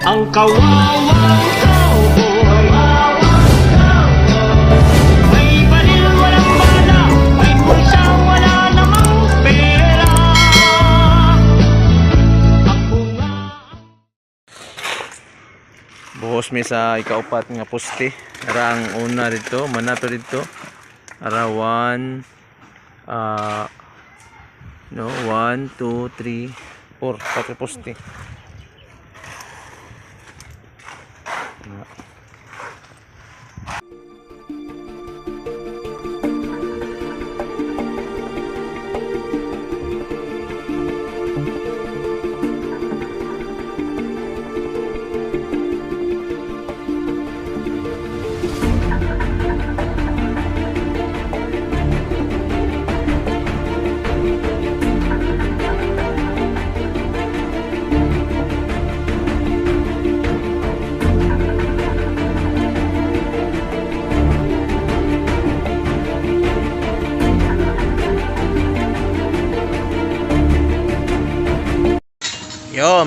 Ang kawawang cowboy May baril walang bala May bulsa wala namang pera Ako nga Buhos mi sa ikaupat nga poste. Ara ang una dito, manato dito. Ara 1 ah no, 1 2 3 4 patro poste.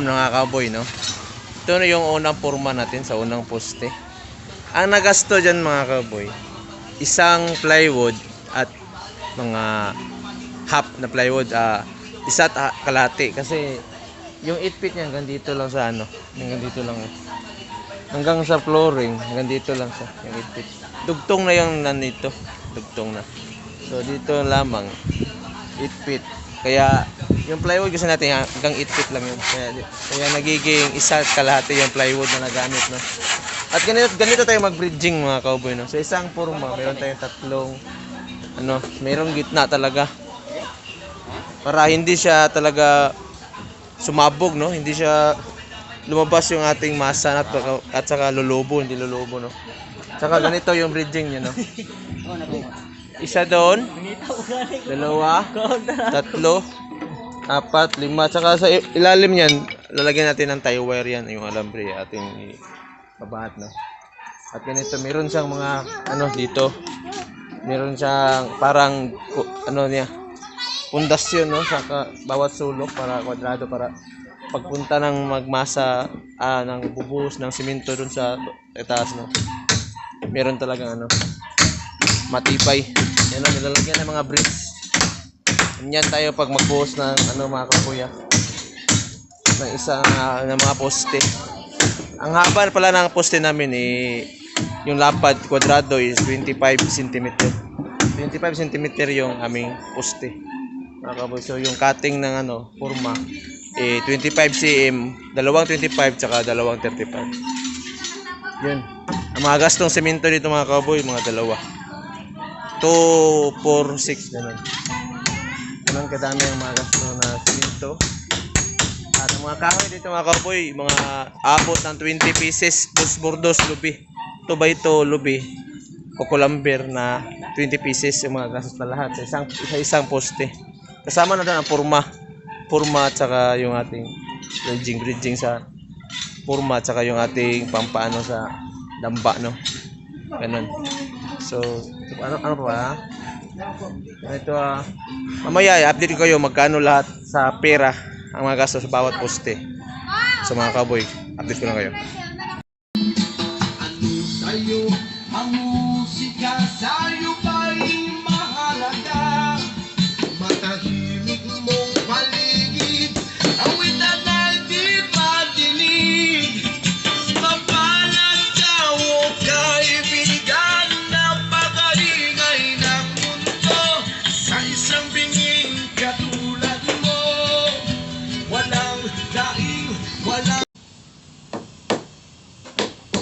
Yom, mga cowboy, no? Ito na yung unang forma natin sa unang poste. Ang nagasto dyan, mga cowboy, isang plywood at mga half na plywood, ah, isa at ah, kalahati. Kasi yung 8 feet niya hanggang dito lang sa ano, hanggang dito lang. eh. Hanggang sa flooring, hanggang dito lang sa yung 8 feet. Dugtong na yung nanito, dugtong na. So dito lamang 8 feet. Kaya yung plywood kasi natin hanggang 8 feet lang yun. Kaya, kaya nagiging isa at kalahati yung plywood na nagamit, no? At ganito, ganito tayo mag-bridging mga cowboy, no? Sa isang forma, meron tayong tatlong, ano, merong gitna talaga. Para hindi siya talaga sumabog, no? Hindi siya lumabas yung ating masa at, at saka lulubo, hindi lulubo, no? Saka ganito yung bridging niya, no? Isa doon, dalawa, tatlo, apat, lima. Tsaka sa ilalim niyan, lalagyan natin ng tie wire yan, yung alambre ating babahat, no? At ganito, meron siyang mga, ano, dito. Meron siyang parang, ano niya, pundasyon, no? Sa bawat sulok para kwadrado, para pagpunta ng magmasa, ah, ng bubuhos ng simento dun sa itaas, no? Meron talagang, ano, matibay. Yan ang nilalagyan ng mga bricks. Ganyan tayo pag magbuhos ng ano mga kakuya. Ng isang ah, ng mga poste. Ang haba pala ng poste namin eh yung lapad kwadrado is 25 cm. 25 cm yung aming poste. Mga kaboy. So yung cutting ng ano, forma eh 25 cm, dalawang 25 tsaka dalawang 35. Yun. Ang mga gastong semento dito mga cowboy, mga dalawa. 2, 4, 6, ganun. Ganun kadami ang mga gasto na semento. At ang mga kahoy dito mga cowboy, mga abot ng 20 pieces, dos bordos, lubi. 2 by 2, lubi. Kukulamber na 20 pieces yung mga gastos na lahat sa isang, sa isang poste. Kasama na doon ang forma. Forma at saka yung ating bridging, bridging sa forma at saka yung ating pampaano sa damba, no? Ganun. So, ano, ano ba? Ito, ah, mamaya, i-update ko kayo magkano lahat sa pera ang mga gastos sa bawat poste. Sa mga cowboy, update ko na kayo. Sa'yo ang musika sa'yo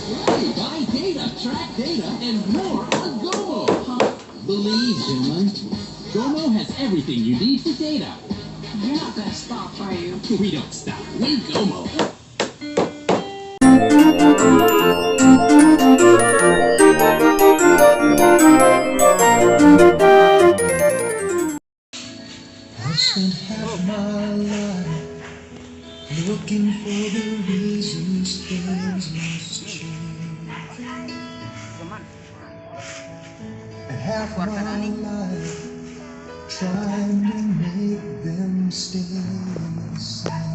Buy data, track data, and more on Gomo. Huh? Believe, gentlemen, Gomo has everything you need for data. You're not gonna stop, are you? We don't stop. We Gomo. Half my life trying to make them stay the same.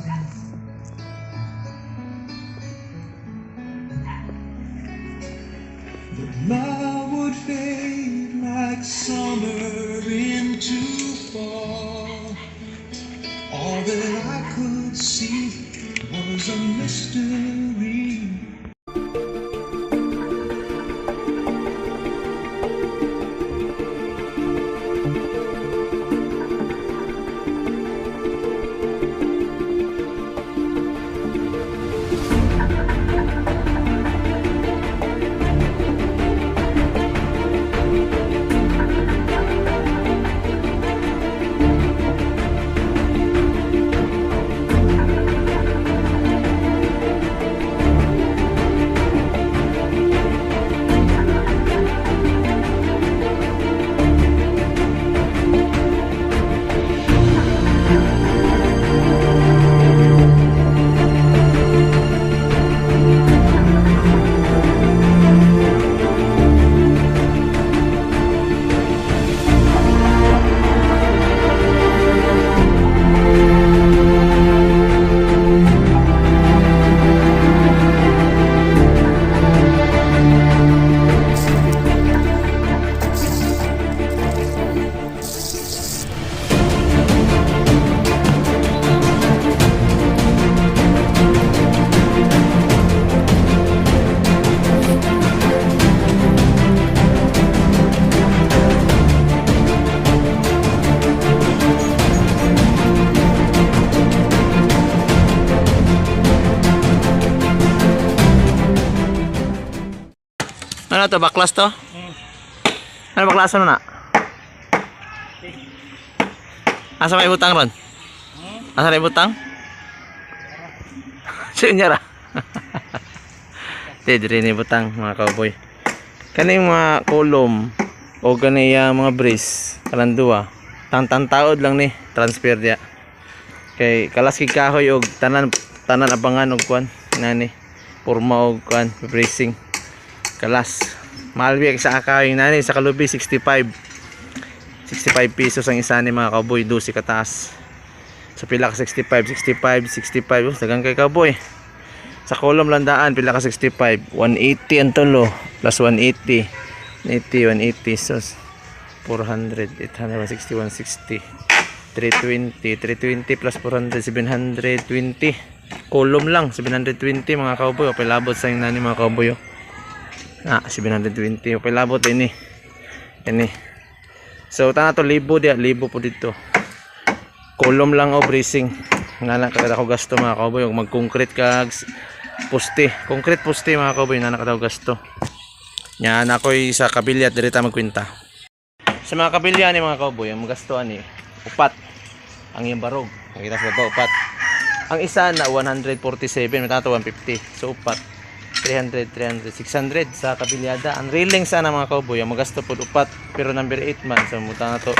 Ano to? Baklas to? Ano baklasan na na? Asa may butang ron? Asa may butang? Sinyara. Di, diri ni butang mga cowboy. Kani mga kolom o kani yung mga brace kalandua. Tang-tang taod lang ni transfer dia. Kay kalas kay kahoy og tanan tanan abangan og kwan nani. Porma og kwan bracing kalas. Mahal biya sa akaw yung nani sa kalubi 65 65 pesos ang isa ni mga cowboy 12 kataas. Sa pila ka 65 65 65 oh, dagang kay cowboy. Sa kolom landaan pila ka 65 180 ang tulo plus 180 180 180 so 400 860 160 320 320 plus 400 720 kolom lang 720 mga cowboy. O palabot sa yung nani mga cowboy oh. Ah, 720. Okay, labot ini. Ini. So, tana to libo dia, libo po dito. Kolom lang o bracing. Nga lang kada ko gasto mga cowboy, ug mag-concrete kag s- poste. Concrete poste mga cowboy na nakadaw gasto. Nya na ko'y sa kabilya diri ta magkwenta. Sa mga kabilya ni mga cowboy, ang gasto ani upat. Ang yung barog. Nakita sa ba upat. Ang isa na 147, matato 150. So upat. 300, 300, 600 sa kabilyada. Ang railing sana mga cowboy, ang magasto po upat, pero number 8 man. So, muta na to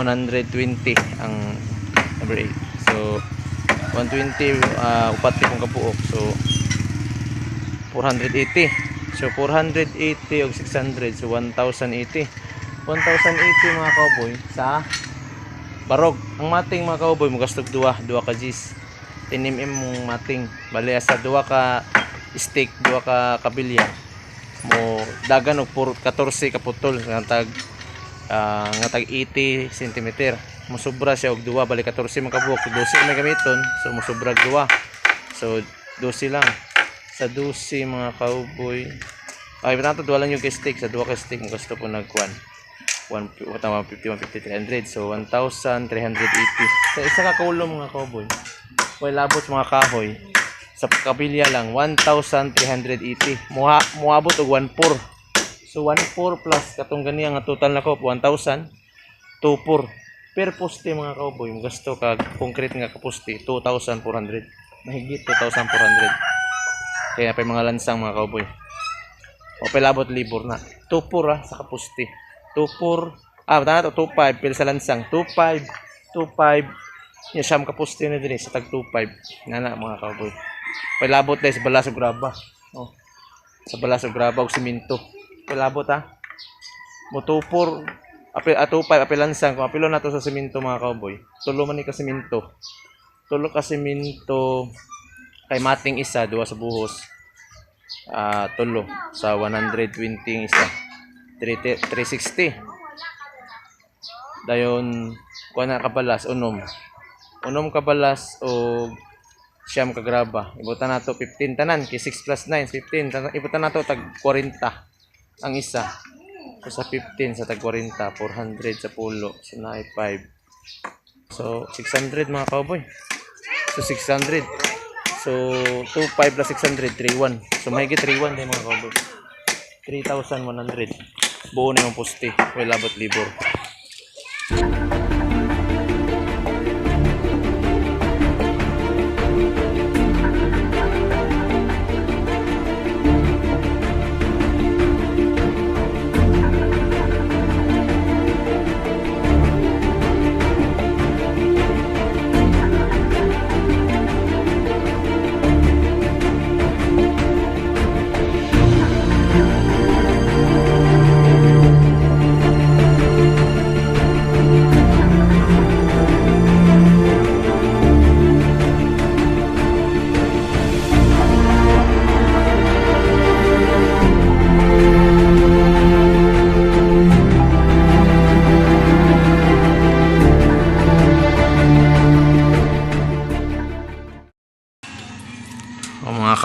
120 ang number 8. So, 120 uh, upat tipong kabuok. So, 480. So, 480 o 600. So, 1,080. 1,080 mga cowboy sa barog. Ang mating mga cowboy, magastog duwa, duwa ka G's. 10 mm mong mating. Bali, sa duwa ka steak duha ka kabilya mo dagan og puro 14 ka putol nga tag ah, nga tag 80 cm mo sobra siya og duha bali 14 man ka buok 12 may gamiton so mo sobra duha. So 12 lang sa 12 mga cowboy ay bitato duha lang yung steak. Sa duha ka steak mo gusto po nagkuan 150 150 150 300 so 1380 sa isa ka kulong mga cowboy Way labot mga kahoy sa kabilya lang 1,380 muha muabot og 1,4 so 1,4 plus katong gani ang total nako 1,000 2,4 per poste mga cowboy mo gasto kag concrete nga kaposte 2,400 mahigit 2,400 kaya pa mga lansang mga cowboy o palabot libor na. 2,4 ah, sa kaposte. 2,4 ah tama to 2,5 pero sa lansang. 2,5 2,5 yung siyam kaposte na din eh, sa tag 2,5 nga na mga cowboy Palabot dahil sa balas o graba. Oh. Sa balas o graba o siminto. Palabot ha. Motupor. Apil, atupay, apilansang. Kung apilo na to sa siminto mga cowboy. Tulo man ni ka siminto. Tulo ka siminto. Kay mating isa, duwa sa buhos. ah tulo sa 120 ang isa 3 360 dayon kuha na kabalas unom unom kabalas o siyam kagraba ibutan nato 15 tanan kay 6 plus 9 15 Tanan- ibutan nato tag 40 ang isa. So sa 15 sa tag 40 400 sa pulo. So na 5 so 600 mga cowboy. So 600 so 25 plus 600 31 so may 31 din mga cowboy. 3,100 buo na yung poste well abot libor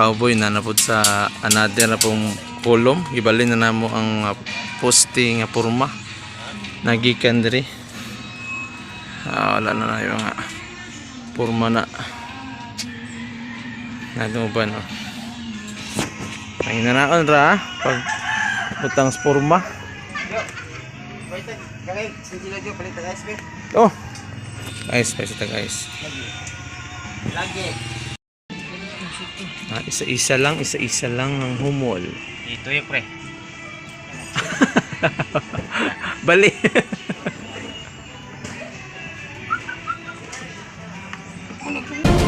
Cowboy na napod sa another na pong kolom. Gibalin na namo ang uh, poste nga porma. Nagikan diri. Ah, wala na na yung nga porma na. Nato ba no ay nanaon ra ah, pag butang sa porma. Oh. Guys guys ito guys Ah, isa-isa lang, isa-isa lang ang humol. Ito yung pre. Bali. Yun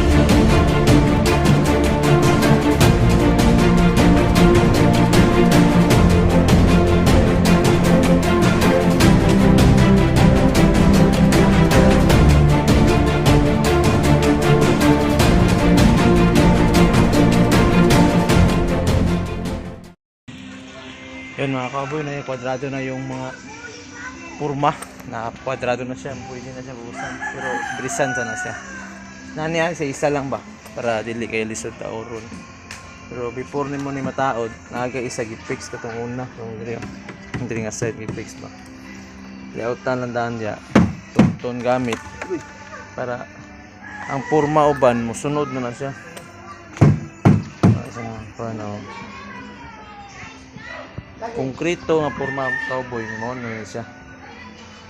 cowboy na yung kwadrado na yung mga purma. Na kwadrado na siya. Pwede na siya buusan. Pero brisan na siya. Nani yan, sa isa lang ba? Para dili kay lisod ta oron. Pero before ni mo ni mataod, naga isa gipix ka tong una. Yung diri yung diri nga side gipix ba. Layoutan lang daan diya. Tunton gamit. Para ang purma uban mo sunod na na siya. Ah, Isang paano konkreto nga porma cowboy mo na siya.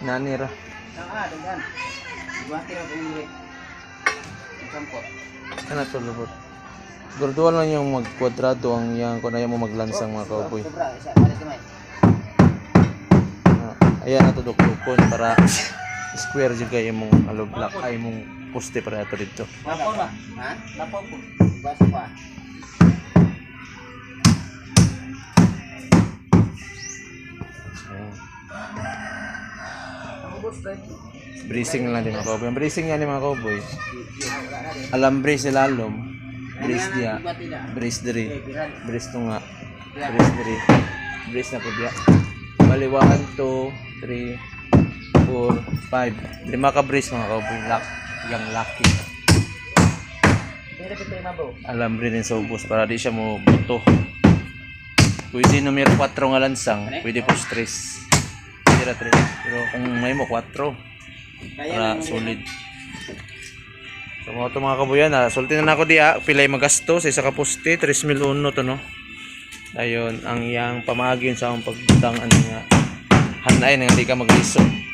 Nanira kana to lubot? Gradual lang yung magkwadrado ang yang kung ayaw mo maglansang mga cowboy. Ah, ayan na to para square jud kay imong aloblak ay imong poste para ato dito. Ayan. Bracing lang din mga cowboy. Ang bracing yan ni mga cowboy. Alam brace sila alom. Brace dia. Brace diri. Brace to nga. Brace diri. Brace na po dia. Bali 1, 2, 3, 4, 5. Lima ka brace mga cowboy. Lock. Yang lucky. Alam rin sa ubos para di siya mo buto. Pwede numero 4 nga lansang. Pwede po stress. Tira 3. Pero kung may mo 4. Para solid. So mga to mga kabuyan ha. Sultin na ako di ha. Pilay magasto sa isa ka poste. 3,000 uno to no. Ayun. Ang iyang pamagin sa akong pagbutang ano nga. Hanay nga di ka maglisod.